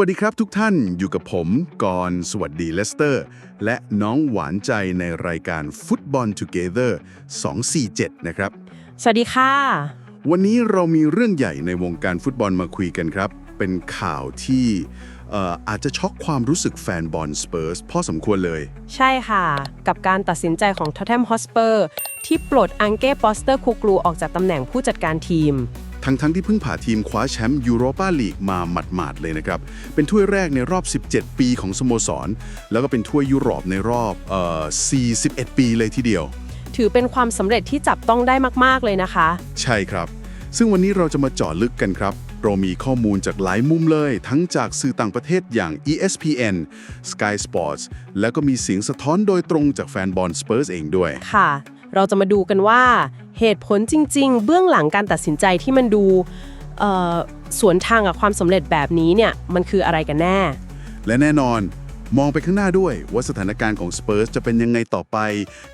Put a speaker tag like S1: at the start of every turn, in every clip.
S1: วัสดีครับทุกท่านอยู่กับผมกรณ์สวัสดีเลสเตอร์ และน้องหวานใจในรายการ Football Together 247 นะครับ
S2: สวัสดีค่ะ
S1: วันนี้เรามีเรื่องใหญ่ในวงการฟุตบอลมาคุยกันครับ เป็นข่าวที่เอ่ออาจจะช็อกความรู้สึกแฟนบอลสเปอร์สพอสมควรเลย
S2: ใช่ค่ะ กับการตัดสินใจของท o ตแ h มฮอสเปอร์ที่ปลดอังเก้ปอสเตอร์คูกลูออกจากตำแหน่งผู้จัดการทีม
S1: ทั้งๆที่เพิ่งผ่าทีมคว้าแชมป์ยูโรปาลีกมาหมาดๆเลยนะครับ เป็นถ้วยแรกในรอบ 17 ปีของสโมสร แล้วก็เป็นถ้วยยุโรปในรอบเอ่อ41 ปีเลยทีเดียว
S2: ถือเป็นความสำเร็จที่จับต้องได้มากๆเลยนะคะ
S1: ใช่ครับ ซึ่งวันนี้เราจะมาเจาะลึกกันครับ เรามีข้อมูลจากหลายมุมเลย ทั้งจากสื่อต่างประเทศอย่าง ESPN Sky Sports แล้วก็มีเสียงสะท้อนโดยตรงจากแฟนบอลสเปอร์สเองด้วย
S2: ค่ะ เราจะมาดูกันว่า เหตุผลจริง ๆ เบื้องหลังการตัดสินใจที่มันดูเอ่อสวนทางกับความสำเร็จแบบนี้เนี่ยมันคืออะไรกันแน่
S1: และแน่นอนมองไปข้างหน้าด้วยว่าสถานการณ์ของสเปอร์สจะเป็นยังไงต่อไป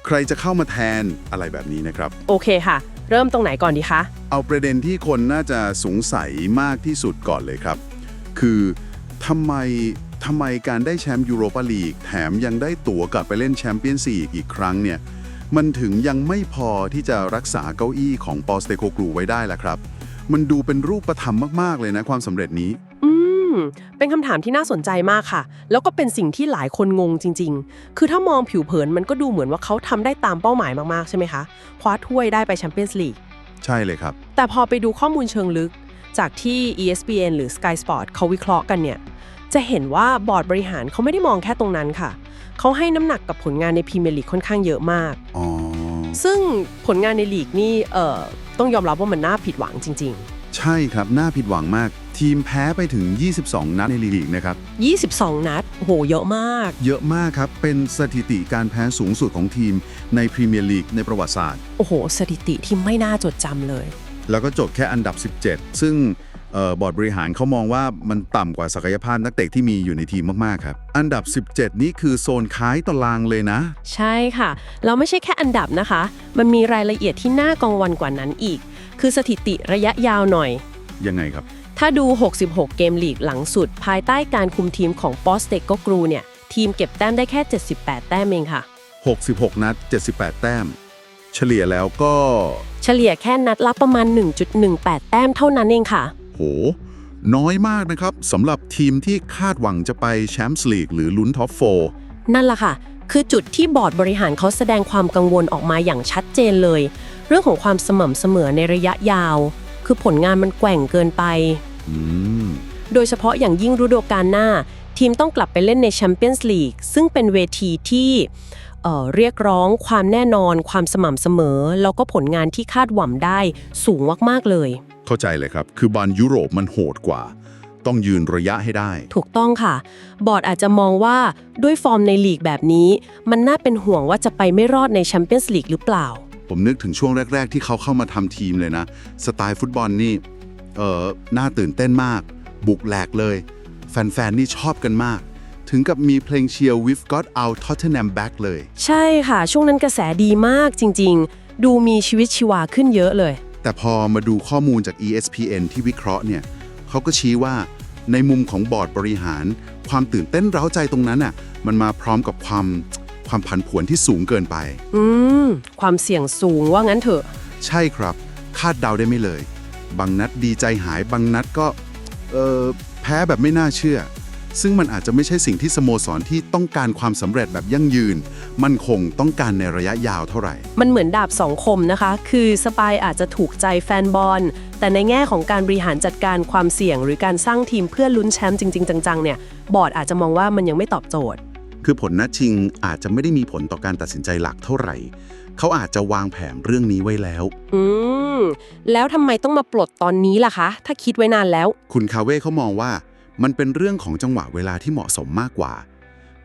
S1: ใครจะเข้ามาแทนอะไรแบบนี้นะครับ
S2: โอเคค่ะ เริ่มตรงไหนก่อนดีคะ
S1: เอาประเด็นที่คนน่าจะสงสัยมากที่สุดก่อนเลยครับ คือทำไมทำไมการได้แชมป์ยูโรปาลีกแถมยังได้ตั๋วกลับไปเล่นแชมเปี้ยนส์ลีกอีกครั้งเนี่ย มันถึงยังไม่พอที่จะรักษาเก้าอี้ของปอสเตโคกลูไว้ได้ล่ะครับ มันดูเป็นรูปธรรมมาก ๆ เลยนะความสำเร็จนี้
S2: อืม เป็นคำถามที่น่าสนใจมากค่ะ แล้วก็เป็นสิ่งที่หลายคนงงจริง ๆ คือถ้ามองผิวเผินมันก็ดูเหมือนว่าเขาทำได้ตามเป้าหมายมากๆ ใช่ไหมคะ คว้าถ้วยได้ไปแชมเปี้ยนส์ลีก
S1: ใช่เลยครับ
S2: แต่พอไปดูข้อมูลเชิงลึก จากที่ ESPN หรือ Sky Sport เขาวิเคราะห์กันเนี่ย จะเห็นว่าบอร์ดบริหารเขาไม่ได้มองแค่ตรงนั้นค่ะ เขาให้น้ำหนักกับผลงานในพรีเมียร์ลีกค่อนข้างเยอะมาก
S1: อ๋อ
S2: ซึ่งผลงานในลีกนี่เอ่อต้องยอมรับว่ามันน่าผิดหวังจริง
S1: ใช่ครับ น่าผิดหวังมาก ทีมแพ้ไปถึง 22 นัดในลีกนะครับ
S2: ๆ 22 นัดโอ้โหเยอะมาก
S1: เยอะมากครับ เป็นสถิติการแพ้สูงสุดของทีมในพรีเมียร์ลีกในประวัติศาสตร์
S2: โอ้โห สถิติที่ไม่น่าจดจำเลย
S1: แล้วก็จบแค่อันดับ 17 ซึ่งเอ่อ บอร์ดบริหารเขามองว่ามันต่ำกว่าศักยภาพนักเตะที่มีอยู่ในทีมมาก ๆ ครับ อันดับ 17 นี่คือโซนค้ายตารางเลยนะ
S2: ใช่ค่ะ เราไม่ใช่แค่อันดับนะคะ มันมีรายละเอียดที่น่ากังวลกว่านั้นอีก คือสถิติระยะยาวหน่อย
S1: ยังไงครับ
S2: ถ้าดู 66 เกมลีกหลังสุด ภายใต้การคุมทีมของปอสเตกโกกรูเนี่ย ทีมเก็บแต้มได้แค่ 78 แต้มเองค่ะ
S1: 66 นัด 78 แต้ม เฉลี่ยแล้วก็
S2: เฉลี่ยแค่นัดละประมาณ 1.18 แต้มเท่านั้นเองค่ะ
S1: โห น้อยมากนะครับสำหรับทีมที่คาดหวังจะไปแชมป์สลีกหรือลุ้นท็อปโฟ
S2: นั่นแหละค่ะ คือจุดที่บอร์ดบริหารเขาแสดงความกังวลออกมาอย่างชัดเจนเลย เรื่องของความสม่ำเสมอในระยะยาว คือผลงานมันแกว่งเกินไป
S1: อืม
S2: โดยเฉพาะอย่างยิ่งฤดูกาลหน้า ทีมต้องกลับไปเล่นในแชมเปี้ยนส์ลีกซึ่งเป็นเวทีที่เอ่อเรียกร้องความแน่นอน ความสม่ำเสมอ แล้วก็ผลงานที่คาดหวังได้สูงมาก ๆ เลย
S1: เข้าใจเลยครับ คือบอลยุโรปมันโหดกว่า ต้องยืนระยะให้ได้
S2: ถูกต้องค่ะ บอร์ดอาจจะมองว่าด้วยฟอร์มในลีกแบบนี้ มันน่าเป็นห่วงว่าจะไปไม่รอดในแชมเปี้ยนส์ลีกหรือเปล่า
S1: ผมนึกถึงช่วงแรก ๆ ที่เขาเข้ามาทำทีมเลยนะ สไตล์ฟุตบอลนี่เอ่อน่าตื่นเต้นมาก บุกแหลกเลย แฟน ๆ นี่ชอบกันมาก ถึงกับมีเพลงเชียร์ We've Got Our Tottenham Back เลย
S2: ใช่ค่ะ ช่วงนั้นกระแสดีมากจริง ๆ ดูมีชีวิตชีวาขึ้นเยอะเลย
S1: แต่พอมาดูข้อมูลจาก ESPN ที่วิเคราะห์เนี่ยเขาก็ชี้ว่าในมุมของบอร์ดบริหาร ความตื่นเต้นเร้าใจตรงนั้นน่ะมันมาพร้อมกับความความผันผวนที่สูงเกินไป
S2: อืม ความเสี่ยงสูงว่างั้นเถอะ
S1: ใช่ครับ คาดเดาได้ไม่เลย บางนัดดีใจหายบางนัดก็ เออแพ้แบบไม่น่าเชื่อ ซึ่งมันอาจจะไม่ใช่สิ่งที่สโมสรที่ต้องการความสำเร็จแบบยั่งยืน มั่นคงต้องการในระยะยาวเท่าไหร่
S2: มันเหมือนดาบสองคมนะคะ คือสปายอาจจะถูกใจแฟนบอล แต่ในแง่ของการบริหารจัดการความเสี่ยง หรือการสร้างทีมเพื่อลุ้นแชมป์จริง ๆ จังๆเนี่ยบอร์ดอาจจะมองว่ามันยังไม่ตอบโจทย์
S1: คือผลนัดชิงอาจจะไม่ได้มีผลต่อการตัดสินใจหลักเท่าไหร่ เขาอาจจะวางแผนเรื่องนี้ไว้แล้ว
S2: อืมแล้วทำไมต้องมาปลดตอนนี้ล่ะคะ ถ้าคิดไว้นานแล้ว
S1: คุณคาเว่เขามองว่า มันเป็นเรื่องของจังหวะเวลาที่เหมาะสมมากกว่า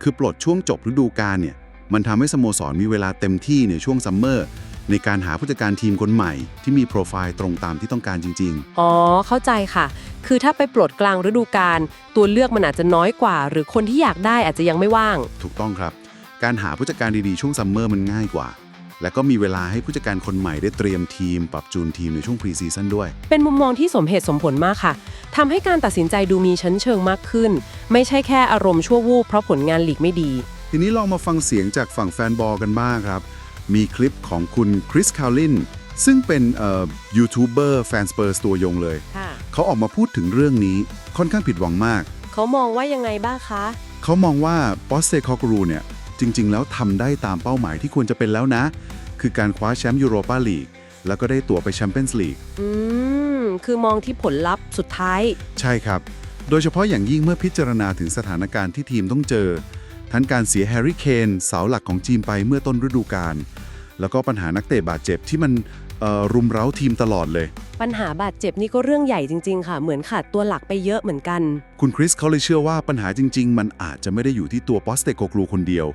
S1: คือปลดช่วงจบฤดูกาลเนี่ย มันทำให้สโมสรมีเวลาเต็มที่ในช่วงซัมเมอร์ในการหาผู้จัดการทีมคนใหม่ที่มีโปรไฟล์ตรงตามที่ต้องการจริง
S2: อ๋อ เข้าใจค่ะ คือถ้าไปปลดกลางฤดูกาลตัวเลือกมันอาจจะน้อยกว่า หรือคนที่อยากได้อาจจะยังไม่ว่าง
S1: ๆถูกต้องครับ การหาผู้จัดการดีๆช่วงซัมเมอร์มันง่ายกว่า และก็มีเวลาให้ผู้จัดการคนใหม่ได้เตรียมทีม ปรับจูนทีมในช่วงพรีซีซั่นด้วย
S2: เป็นมุมมองที่สมเหตุสมผลมากค่ะทำให้การตัดสินใจดูมีชั้นเชิงมากขึ้น ไม่ใช่แค่อารมณ์ชั่ววูบเพราะผลงานลีกไม่ดี
S1: ทีนี้ลองมาฟังเสียงจากฝั่งแฟนบอลกันบ้างครับ มีคลิปของคุณคริสคาลินซึ่งเป็นเอ่อยูทูบเบอร์แฟนสเปอร์สตัวยงเลย
S2: ค่ะ
S1: เขาออกมาพูดถึงเรื่องนี้ค่อนข้างผิดหวังมาก
S2: เขามองว่ายังไงบ้างคะ
S1: เขามองว่าปอสเซคอกรูเนี่ย จริง ๆ แล้วทำได้ตามเป้าหมายที่ควรจะเป็นแล้วนะ คือการคว้าแชมป์ยูโรปาลีกแล้วก็ได้ตั๋วไปแชมเปี้ยนส์ลีก
S2: อืม คือมองที่ผลลัพธ์สุดท้าย
S1: ใช่ครับ โดยเฉพาะอย่างยิ่งเมื่อพิจารณาถึงสถานการณ์ที่ทีมต้องเจอ ทั้งการเสียแฮร์รี่เคนเสาหลักของทีมไปเมื่อต้นฤดูกาลแล้วก็ปัญหานักเตะบาดเจ็บที่มันเอ่อ รุมเร้าทีมตลอดเลย
S2: ปัญหาบาดเจ็บนี่ก็เรื่องใหญ่จริง ๆ ค่ะ เหมือนขาดตัวหลักไปเยอะเหมือนกัน
S1: คุณคริสเขาเลยเชื่อว่าปัญหาจริง ๆ มันอาจจะไม่ได้อยู่ที่ตัวปอสเตโกกลูคนเดียว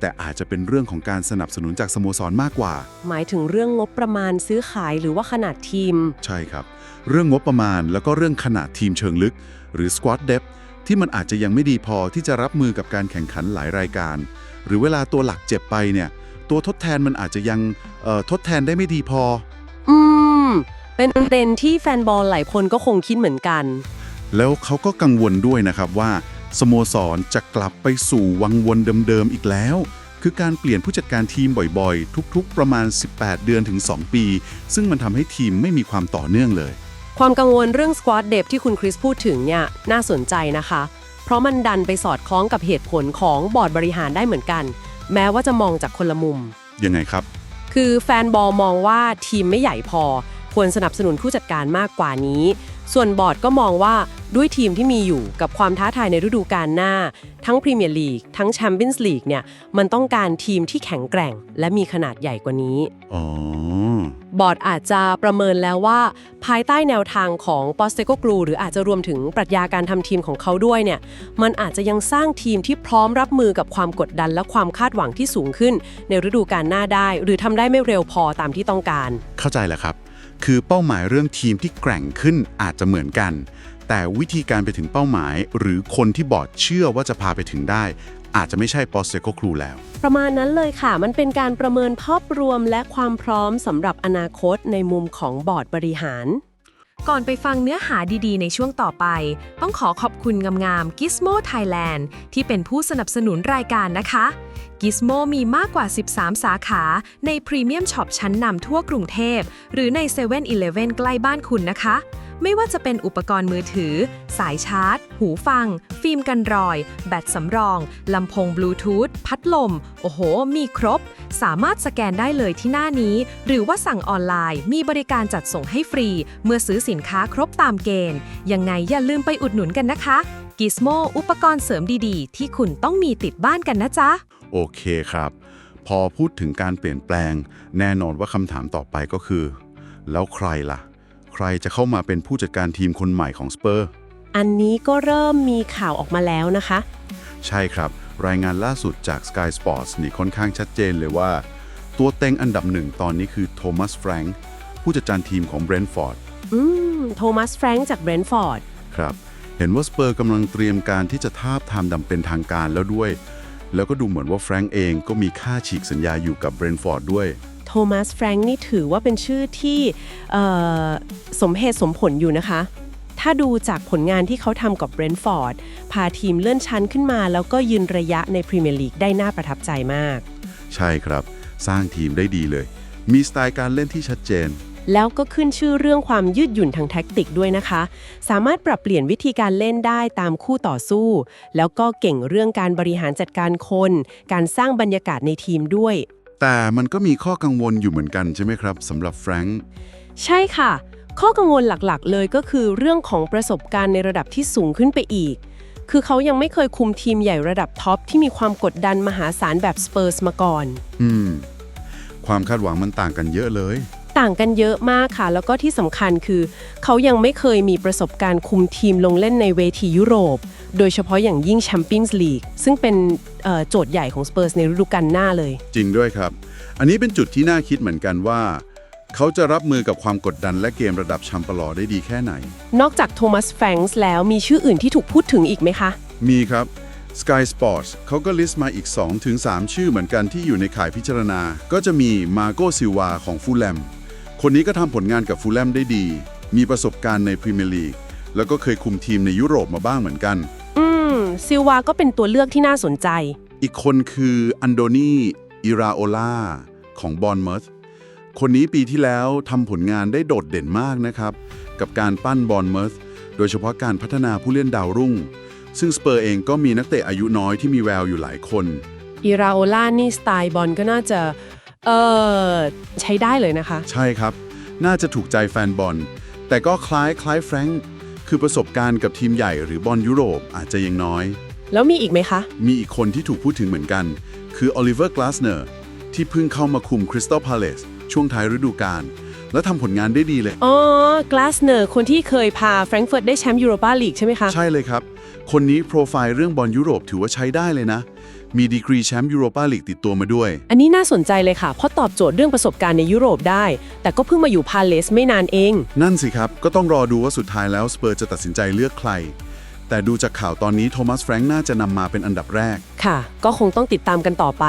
S1: แต่อาจจะเป็นเรื่องของการสนับสนุนจากสโมสรมากกว่า
S2: หมายถึงเรื่องงบประมาณซื้อขายหรือว่าขนาดทีม
S1: ใช่ครับ เรื่องงบประมาณแล้วก็เรื่องขนาดทีมเชิงลึก หรือ squad depth ที่มันอาจจะยังไม่ดีพอที่จะรับมือกับการแข่งขันหลายรายการ หรือเวลาตัวหลักเจ็บไปเนี่ย ตัวทดแทนมันอาจจะยังเอ่อทดแทนได้ไม่ดีพอ
S2: อืม เป็นประเด็นที่แฟนบอลหลายคนก็คงคิดเหมือนกัน
S1: แล้วเขาก็กังวลด้วยนะครับว่า สโมสรจะกลับไปสู่วังวนเดิมๆอีกแล้ว คือการเปลี่ยนผู้จัดการทีมบ่อยๆ ทุกๆ ประมาณ 18 เดือนถึง 2 ปี ซึ่งมันทำให้ทีมไม่มีความต่อเนื่องเลย
S2: ความกังวลเรื่อง squad depth ที่คุณคริสพูดถึงเนี่ยน่าสนใจนะคะ เพราะมันดันไปสอดคล้องกับเหตุผลของบอร์ดบริหารได้เหมือนกัน แม้ว่าจะมองจากคนละมุม
S1: ยังไงครับ
S2: คือแฟนบอลมองว่าทีมไม่ใหญ่พอ ควรสนับสนุนผู้จัดการมากกว่านี้ ส่วนบอร์ดก็มองว่า ด้วยทีมที่มีอยู่กับความท้าทายในฤดูกาลหน้า ทั้งพรีเมียร์ลีกทั้งแชมเปี้ยนส์ลีกเนี่ยมันต้องการทีมที่แข็งแกร่ง และมีขนาดใหญ่กว่านี้
S1: อ๋อ
S2: บอร์ดอาจจะประเมินแล้วว่า ภายใต้แนวทางของปอสเตโกกลูหรืออาจจะรวมถึงปรัชญาการทำทีมของเขาด้วยเนี่ยมันอาจจะยังสร้างทีมที่พร้อมรับมือกับความกดดันและความคาดหวังที่สูงขึ้น ในฤดูกาลหน้าได้ หรือทำได้ไม่เร็วพอตามที่ต้องการ
S1: เข้าใจแล้วครับ คือเป้าหมายเรื่องทีมที่แกร่งขึ้นอาจจะเหมือนกัน แต่วิธีการไปถึงเป้าหมาย หรือคนที่บอร์ดเชื่อว่าจะพาไปถึงได้ อาจจะไม่ใช่ปอสเซโกครูแล้ว
S2: ประมาณนั้นเลยค่ะ มันเป็นการประเมินภาพรวมและความพร้อมสำหรับอนาคตในมุมของบอร์ดบริหาร
S3: ก่อนไปฟังเนื้อหาดีๆ ในช่วงต่อไป ต้องขอขอบคุณงามๆ Gizmo Thailand ที่เป็นผู้สนับสนุนรายการนะคะ Gizmo มีมากกว่า 13 สาขา ในพรีเมียมช็อปชั้นนำทั่วกรุงเทพ หรือใน7 e เ e ่ e อใกล้บ้านคุณนะคะ ไม่ว่าจะเป็นอุปกรณ์มือถือ สายชาร์จ หูฟัง ฟิล์มกันรอย แบตสำรองลำโพงบลูทูธพัดลม โอ้โห มีครบ สามารถสแกนได้เลยที่หน้านี้ หรือว่าสั่งออนไลน์ มีบริการจัดส่งให้ฟรี เมื่อซื้อสินค้าครบตามเกณฑ์ ยังไงอย่าลืมไปอุดหนุนกันนะคะกิสโมอุปกรณ์เสริมดีๆ ที่คุณต้องมีติดบ้านกันนะจ๊ะ
S1: โอเคครับ พอพูดถึงการเปลี่ยนแปลง แน่นอนว่าคำถามต่อไปก็คือ แล้วใครล่ะ ใครจะเข้ามาเป็นผู้จัดการทีมคนใหม่ของสเปอร์
S2: อันนี้ก็เริ่มมีข่าวออกมาแล้วนะคะ
S1: ใช่ครับ รายงานล่าสุดจาก Sky Sports นี่ค่อนข้างชัดเจนเลยว่า ตัวเต็งอันดับหนึ่งตอนนี้คือโทมัสแฟรงค์ผู้จัดการทีมของเบรนท์ฟอร์ด
S2: อืม โทมัสแฟรงค์จากเบรนท์ฟอร์ด
S1: ครับ เห็นว่าสเปอร์กำลังเตรียมการที่จะทาบทามดำเป็นทางการแล้วด้วย แล้วก็ดูเหมือนว่าแฟรงค์เองก็มีค่าฉีกสัญญาอยู่กับเบรนท์ฟอร์ดด้วย
S2: โท มัสแฟรงค์นี่ถือว่าเป็นชื่อที่เอ่อสมเหตุสมผลอยู่นะคะ ถ้าดูจากผลงานที่เขาทำกับเบรนท์ฟอร์ดพาทีมเลื่อนชั้นขึ้นมา แล้วก็ยืนระยะในพรีเมียร์ลีกได้น่าประทับใจมาก
S1: ใช่ครับ สร้างทีมได้ดีเลย มีสไตล์การเล่นที่ชัดเจน
S2: แล้วก็ขึ้นชื่อเรื่องความยืดหยุ่นทางแท็กติกด้วยนะคะ สามารถปรับเปลี่ยนวิธีการเล่นได้ตามคู่ต่อสู้ แล้วก็เก่งเรื่องการบริหารจัดการคน การสร้างบรรยากาศในทีมด้วย
S1: แต่มันก็มีข้อกังวลอยู่เหมือนกันใช่ไหมครับสำหรับแฟรงค์
S2: ใช่ค่ะ ข้อกังวลหลักๆ เลยก็คือเรื่องของประสบการณ์ในระดับที่สูงขึ้นไปอีก คือเขายังไม่เคยคุมทีมใหญ่ระดับท็อปที่มีความกดดันมหาศาลแบบสเปอร์สมาก่อน
S1: อืม ความคาดหวังมันต่างกันเยอะเลย
S2: ต่างกันเยอะมากค่ะ แล้วก็ที่สำคัญคือ เขายังไม่เคยมีประสบการณ์คุมทีมลงเล่นในเวทียุโรป โดยเฉพาะอย่างยิ่งแชมเปี้ยนส์ลีกซึ่งเป็นเอ่อโจทย์ใหญ่ของสเปอร์สในฤดูกาลหน้าเลย
S1: จริงด้วยครับ อันนี้เป็นจุดที่น่าคิดเหมือนกันว่าเขาจะรับมือกับความกดดันและเกมระดับแชมเปญลอได้ดีแค่ไหน
S2: นอกจากโทมัสแฟรงส์แล้วมีชื่ออื่นที่ถูกพูดถึงอีกไหมคะ
S1: มีครับ Sky Sports เขาก็ลิสต์มาอีก 2-3 ชื่อเหมือนกันที่อยู่ในข่ายพิจารณา ก็จะมีมาโกซิลวาของฟูลแลม คนนี้ก็ทำผลงานกับฟูลแลมได้ดี มีประสบการณ์ในพรีเมียร์ลีก แล้วก็เคยคุมทีมในยุโรปมาบ้างเหมือนกัน
S2: อืม ซิลวาก็เป็นตัวเลือกที่น่าสนใจ
S1: อีกคนคืออันโดนีอิราโอลาของบอลเม t ร์คนนี้ปีที่แล้วทำผลงานได้โดดเด่นมากนะครับ กับการปั้นบอลเม r ร์โดยเฉพาะการพัฒนาผู้เล่นดาวรุ่ง ซึ่งสเปอร์เองก็มีนักเตะอายุน้อยที่มีแววอยู่หลายคน
S2: อิราโอล่านี่สไตล์บอลก็น่าจะ เออใช้ได้เลยนะคะ
S1: ใช่ครับ น่าจะถูกใจแฟนบอล แต่ก็คล้ายคล้ายแฟรงค์คือประสบการณ์กับทีมใหญ่หรือบอลยุโรปอาจจะยังน้อย
S2: แล้วมีอีกไหมคะ
S1: มีอีกคนที่ถูกพูดถึงเหมือนกัน คือโอลิเวอร์กลาสเนอร์ที่เพิ่งเข้ามาคุมคริสตัลพาเลสช่วงท้ายฤดูกาลและทำผลงานได้ดีเลย
S2: อ๋อกลาสเนอร์คนที่เคยพาแฟรงก์เฟิร์ตได้แชมป์ยูโรปาลีกใช่ไหมคะ
S1: ใช่เลยครับ คนนี้โปรไฟล์เรื่องบอลยุโรปถือว่าใช้ได้เลยนะ มีดีกรีแชมป์ยูโรปาลีกติดตัวมาด้วย
S2: อันนี้น่าสนใจเลยค่ะ เพราะตอบโจทย์เรื่องประสบการณ์ในยุโรปได้ แต่ก็เพิ่งมาอยู่พาเลสไม่นานเอง
S1: นั่นสิครับ ก็ต้องรอดูว่าสุดท้ายแล้วสเปอร์จะตัดสินใจเลือกใคร แต่ดูจากข่าวตอนนี้โทมัสแฟรงค์น่าจะนำมาเป็นอันดับแรก
S2: ค่ะ ก็คงต้องติดตามกันต่อไป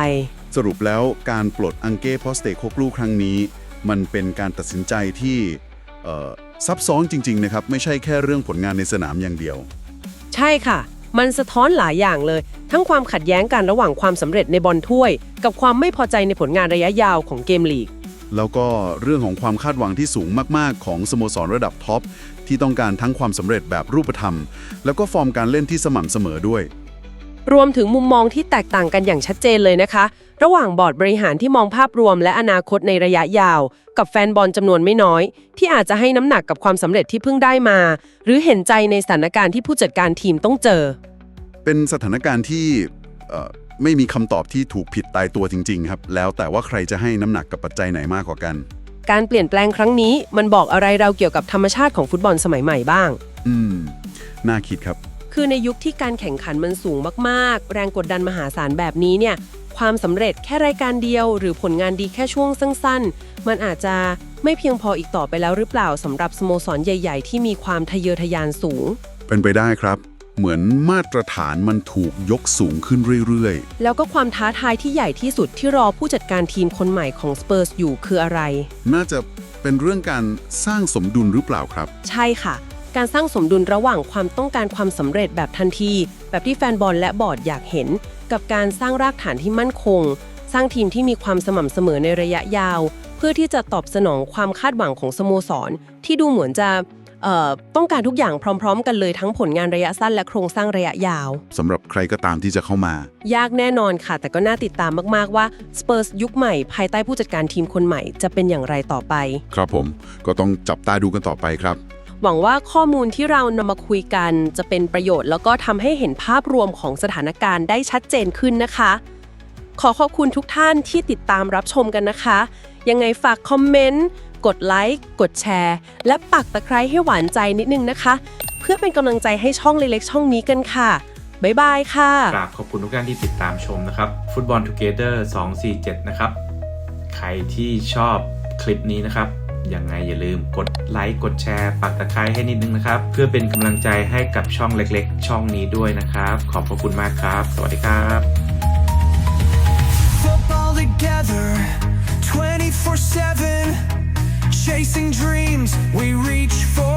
S1: สรุปแล้วการปลดอังเก้พอสเตโคกลูครั้งนี้ มันเป็นการตัดสินใจที่เอ่อซับซ้อนจริงๆนะครับไม่ใช่แค่เรื่องผลงานในสนามอย่างเดียว
S2: ใช่ค่ะ มันสะท้อนหลายอย่างเลย ทั้งความขัดแย้งกันระหว่างความสำเร็จในบอลถ้วย กับความไม่พอใจในผลงานระยะยาวของเกมลีก
S1: แล้วก็เรื่องของความคาดหวังที่สูงมากๆ ของสโมสรระดับท็อปที่ต้องการทั้งความสำเร็จแบบรูปธรรม แล้วก็ฟอร์มการเล่นที่สม่ำเสมอด้วย
S2: รวมถึงมุมมองที่แตกต่างกันอย่างชัดเจนเลยนะคะ ระหว่างบอร์ดบริหารที่มองภาพรวมและอนาคตในระยะยาว กับแฟนบอลจำนวนไม่น้อย ที่อาจจะให้น้ำหนักกับความสำเร็จที่เพิ่งได้มา หรือเห็นใจในสถานการณ์ที่ผู้จัดการทีมต้องเจอ
S1: เป็นสถานการณ์ที่เอ่อไม่มีคำตอบที่ถูกผิดตายตัวจริง ๆ ครับ แล้วแต่ว่าใครจะให้น้ำหนักกับปัจจัยไหนมากกว่ากัน
S2: การเปลี่ยนแปลงครั้งนี้มันบอกอะไรเราเกี่ยวกับธรรมชาติของฟุตบอลสมัยใหม่บ้าง
S1: อืม น่าคิดครับ
S2: คือในยุคที่การแข่งขันมันสูงมาก ๆ แรงกดดันมหาศาลแบบนี้เนี่ย ความสำเร็จแค่รายการเดียว หรือผลงานดีแค่ช่วงสั้นๆ มันอาจจะไม่เพียงพออีกต่อไปแล้วหรือเปล่าสำหรับสโมสรใหญ่ ๆ ที่มีความทะเยอทะยานสูง
S1: เป็นไปได้ครับ เหมือนมาตรฐานมันถูกยกสูงขึ้นเรื่อย
S2: แล้วก็ความท้าทายที่ใหญ่ที่สุดที่รอผู้จัดการทีมคนใหม่ของสเปอร์สอยู่คืออะไร
S1: ๆ น่าจะเป็นเรื่องการสร้างสมดุลหรือเปล่าครับ
S2: ใช่ค่ะ การสร้างสมดุลระหว่างความต้องการความสำเร็จแบบทันที แบบที่แฟนบอลและบอร์ดอยากเห็น กับการสร้างรากฐานที่มั่นคง สร้างทีมที่มีความสม่ำเสมอในระยะยาว เพื่อที่จะตอบสนองความคาดหวังของสโมสร ที่ดูเหมือนจะเอ่อต้องการทุกอย่างพร้อม ๆ กันเลยทั้งผลงานระยะสั้นและโครงสร้างระยะยาว
S1: สำหรับใครก็ตามที่จะเข้ามา
S2: ยากแน่นอนค่ะ แต่ก็น่าติดตามมาก ๆ ว่าสเปอร์สยุคใหม่ภายใต้ผู้จัดการทีมคนใหม่จะเป็นอย่างไรต่อไป
S1: ครับผมก็ต้องจับตาดูกันต่อไปครับ
S2: หวังว่าข้อมูลที่เรานำมาคุยกันจะเป็นประโยชน์ แล้วก็ทำให้เห็นภาพรวมของสถานการณ์ได้ชัดเจนขึ้นนะคะ ขอขอบคุณทุกท่านที่ติดตามรับชมกันนะคะ ยังไงฝากคอมเมนต์ กดไลค์ กดแชร์ และปักตะไคร้ให้หวานใจนิดนึงนะคะ เพื่อเป็นกำลังใจให้ช่องเล็กๆ ช่องนี้กันค่ะ บ๊ายบายค่ะ
S4: กราบขอบคุณทุกท่านที่ติดตามชมนะครับฟุตบอลทูเกเตอร์247 นะครับ ใครที่ชอบคลิปนี้นะครับ ยังไงอย่าลืมกดไลค์กดแชร์ปักตะไคร้ให้นิดนึงนะครับ เพื่อเป็นกำลังใจให้กับช่องเล็กๆ ช่องนี้ด้วยนะครับ ขอบพระคุณมากครับ สวัสดีครับ
S5: Football together 24 7. Chasing dreams, we reach for